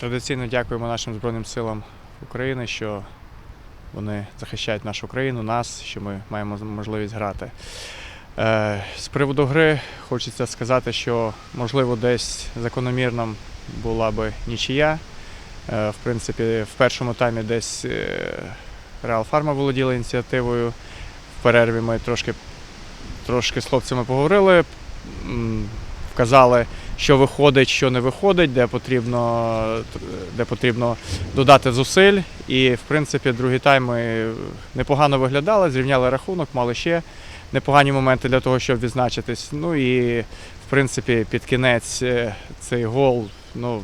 Традиційно дякуємо нашим Збройним силам України, що вони захищають нашу країну, нас, що ми маємо можливість грати. Е, З приводу гри хочеться сказати, що можливо десь закономірно була би нічия. Е, В принципі, в першому таймі десь Реал Фарма володіла ініціативою. В перерві ми трошки, трошки з хлопцями поговорили, вказали, що виходить, що не виходить, де потрібно, де потрібно додати зусиль. І, в принципі, другий тайм ми непогано виглядали, зрівняли рахунок, мали ще непогані моменти для того, щоб відзначитись. Ну і, в принципі, під кінець е, цей гол, ну.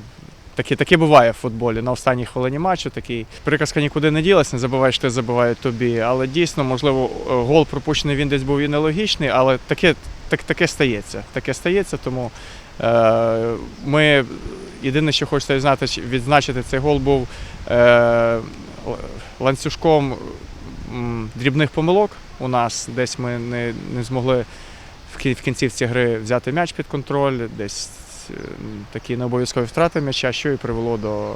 Таке, таке буває в футболі на останній хвилині матчу. Такий приказка нікуди не ділась, не забувай, що ти забивають тобі. Але дійсно, можливо, е, гол пропущений він десь був і нелогічний, але таке, так, таке стається. Таке стається, тому ми єдине, що хочеться відзнати, відзначити, цей гол був е, ланцюжком дрібних помилок у нас. Десь ми не, не змогли в кінцівці гри взяти м'яч під контроль, десь е, такі необов'язкові втрати м'яча, що і привело до,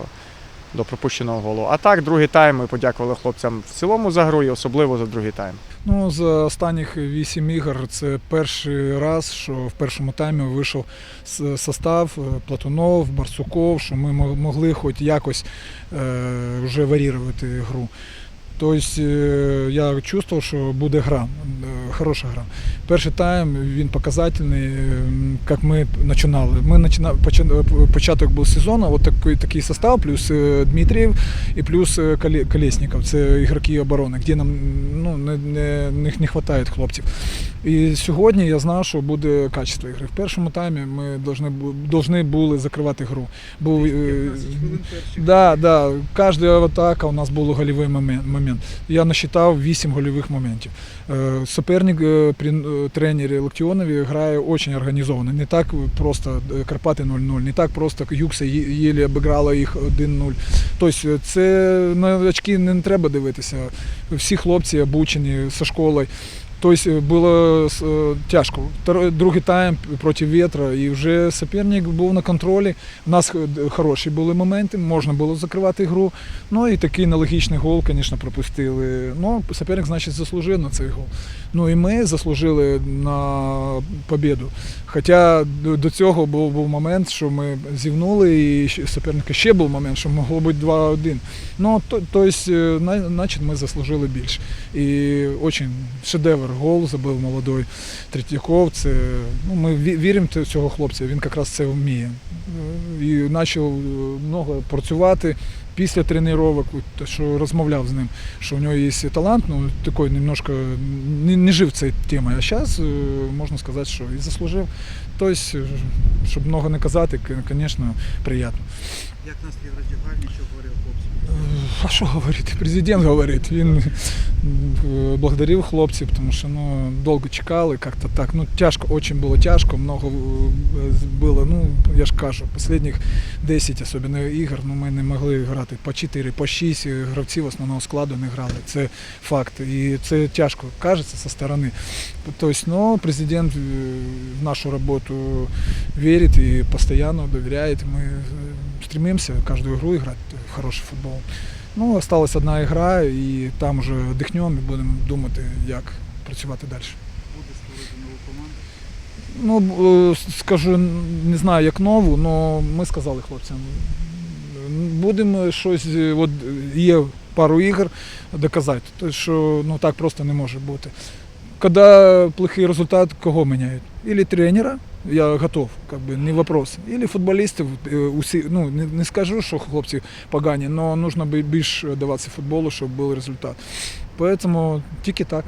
до пропущеного голу. А так, другий тайм ми подякували хлопцям в цілому за гру і особливо за другий тайм. Ну, за останніх вісім ігор це перший раз, що в першому таймі вийшов состав е, Платунов, Барсуков, що ми могли хоч якось е, вже варірувати гру. Тобто е, я чувствував, що буде гра, хороша гра. Перший тайм він показательний, як ми починали. Ми початок був сезону, от такий, такий состав, плюс е, Дмитрієв і плюс е, Колєсніков, це ігроки оборони, де нам ну, не, не, не, вистачає хлопців. І сьогодні я знав, що буде качество ігри. В першому таймі ми повинні, були закривати гру. Був, е, Да, да. Кожна атака у нас був гольовий момент. Я насчитав 8 гольових моментів. Суперник е, при е, тренері Локтіонові грає дуже організовано. Не так просто е, Карпати 0-0, не так просто Юкса єлі обіграла їх 1-0. Тобто це на очки не треба дивитися. Всі хлопці обучені зі школою. Тобто було е, тяжко. Другий тайм проти вітра, і вже суперник був на контролі. У нас е, хороші були моменти, можна було закривати гру. Ну і такий нелогічний гол, звісно, пропустили. Ну, суперник, значить, заслужив на цей гол. Ну і ми заслужили на побіду. Хоча до цього був, був момент, що ми зівнули, і суперника ще був момент, що могло бути 2-1. Ну, то, тобто, значить, ми заслужили більше. І дуже шедевр гол забив молодой Третьяков. Це, ну, ми віримо в цього хлопця, він якраз це вміє. Е, І почав е, много працювати після тренувань, що розмовляв з ним, що у нього є талант, ну такий немножко не, не жив цією темою. А зараз можна сказати, що і заслужив. Тобто, е, щоб много не казати, звісно, приємно. Як настрій в роздягальні, що говорив хлопці? А що говорити? Президент говорить. Він е, благодарив хлопців, тому що ну, довго чекали, як-то так. Ну, тяжко, дуже було тяжко, много е, було. Ну, я ж кажу, останніх 10 особливо ігор, ну, ми не могли грати по 4, по 6 гравців основного складу не грали. Це факт. І це тяжко кажеться зі сторони. Тобто, ну, президент е, в нашу роботу вірить і постійно довіряє. Ми е, стремимося кожну гру грати в хороший футбол. Ну, осталась одна гра, і там вже дихнемо і будемо думати, як працювати далі. Буде створити нову команду? Ну, е, скажу, не знаю, як нову, але ми сказали хлопцям, будемо щось, е, от є пару ігор доказати, то що ну, так просто не може бути. Коли плохий результат, кого меняют? Или тренера, я готов, как бы, не вопрос. Или футболістів, е, ну, не, не скажу, що хлопці погані, але потрібно більше даватися футболу, щоб був результат. Поэтому тільки так.